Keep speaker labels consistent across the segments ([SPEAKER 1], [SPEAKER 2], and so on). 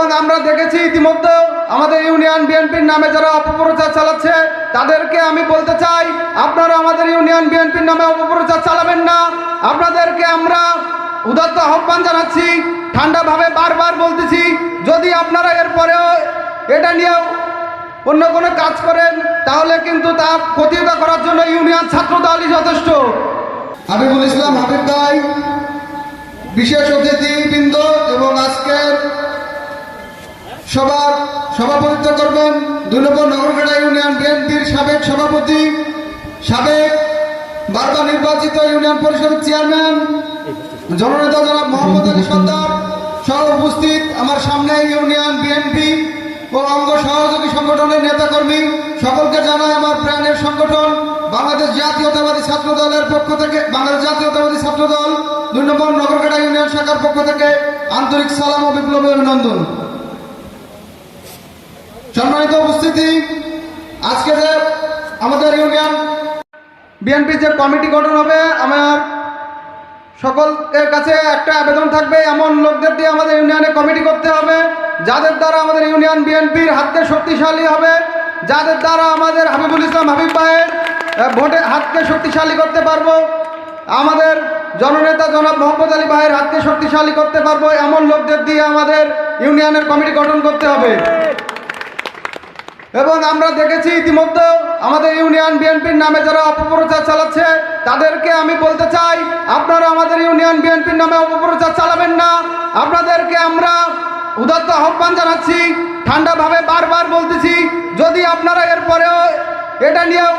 [SPEAKER 1] এবং আমরা দেখেছি ইতিমধ্যে আমাদের ইউনিয়ন বিএনপির নামে যারা অপপ্রচার চালাচ্ছে, তাদেরকে আমি বলতে চাই, আপনারা আমাদের ইউনিয়ন বিএনপির নামে অপপ্রচার চালাবেন না। আপনাদেরকে আমরা উদাত্ত আহ্বান জানাচ্ছি, ঠান্ডাভাবে বারবার বলতেছি, যদি আপনারা এরপরেও এটা নিয়েও অন্য কোনো কাজ করেন, তাহলে কিন্তু তা প্রতিহত করার জন্য ইউনিয়ন ছাত্র দলই যথেষ্ট। হাবিবুল ইসলাম হাবিব ভাই, বিশেষ অতিথিবৃন্দ সভাপতিত্ব করবেন দুই নম্বর ইউনিয়ন বিএনপির সাবেক সভাপতি, সাবেক বারবার নির্বাচিত ইউনিয়ন পরিষদের চেয়ারম্যান, জননেতা জনাব মোহাম্মদ আলী সর্দার, সহ উপস্থিত আমার সামনে ইউনিয়ন বিএনপি ও অঙ্গ সহযোগী সংগঠনের নেতাকর্মী, সকলকে জানায় আমার প্রাণের সংগঠন, বাংলাদেশ জাতীয়তাবাদী ছাত্র দলের পক্ষ থেকে, বাংলাদেশ জাতীয়তাবাদী ছাত্র দল দুই নম্বর নগরকাটা ইউনিয়ন শাখার পক্ষ থেকে আন্তরিক সালাম ও বিপ্লবী অভিনন্দন। সম্মানিত উপস্থিতি, আজকে যে আমাদের ইউনিয়ন বিএনপি যে কমিটি গঠন হবে, আমার সকলের কাছে একটা আবেদন থাকবে, এমন লোকদের দিয়ে আমাদের ইউনিয়নে কমিটি করতে হবে, যাদের দ্বারা আমাদের ইউনিয়ন বিএনপির হাতকে শক্তিশালী হবে, যাদের দ্বারা আমাদের হাবিবুল ইসলাম হাবিব ভাইয়ের ভোটে হাতকে শক্তিশালী করতে পারব, আমাদের জননেতা জনাব মোহাম্মদ আলী ভাইয়ের হাতকে শক্তিশালী করতে পারব, এমন লোকদের দিয়ে আমাদের ইউনিয়নের কমিটি গঠন করতে হবে। এবং আমরা দেখেছি ইতিমধ্যে আমাদের ইউনিয়ন বিএনপির নামে যারা অপপ্রচার চালাচ্ছে, তাদেরকে আমি বলতে চাই, আপনারা আমাদের ইউনিয়ন বিএনপির নামে অপপ্রচার চালাবেন না। আপনাদেরকে আমরা উদাত্ত আহ্বান জানাচ্ছি, ঠান্ডাভাবে বারবার বলতেছি, যদি আপনারা এরপরেও এটা নিয়েও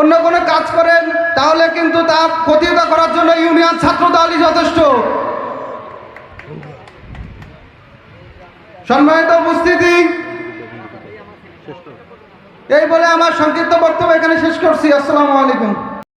[SPEAKER 1] অন্য কোনো কাজ করেন, তাহলে কিন্তু তা প্রতিহত করার জন্য ইউনিয়ন ছাত্র দলই যথেষ্ট। সম্মানিত উপস্থিতি এই বলে আমার সংক্ষিপ্ত বক্তব্য এখানে শেষ করছি। আসসালামু আলাইকুম।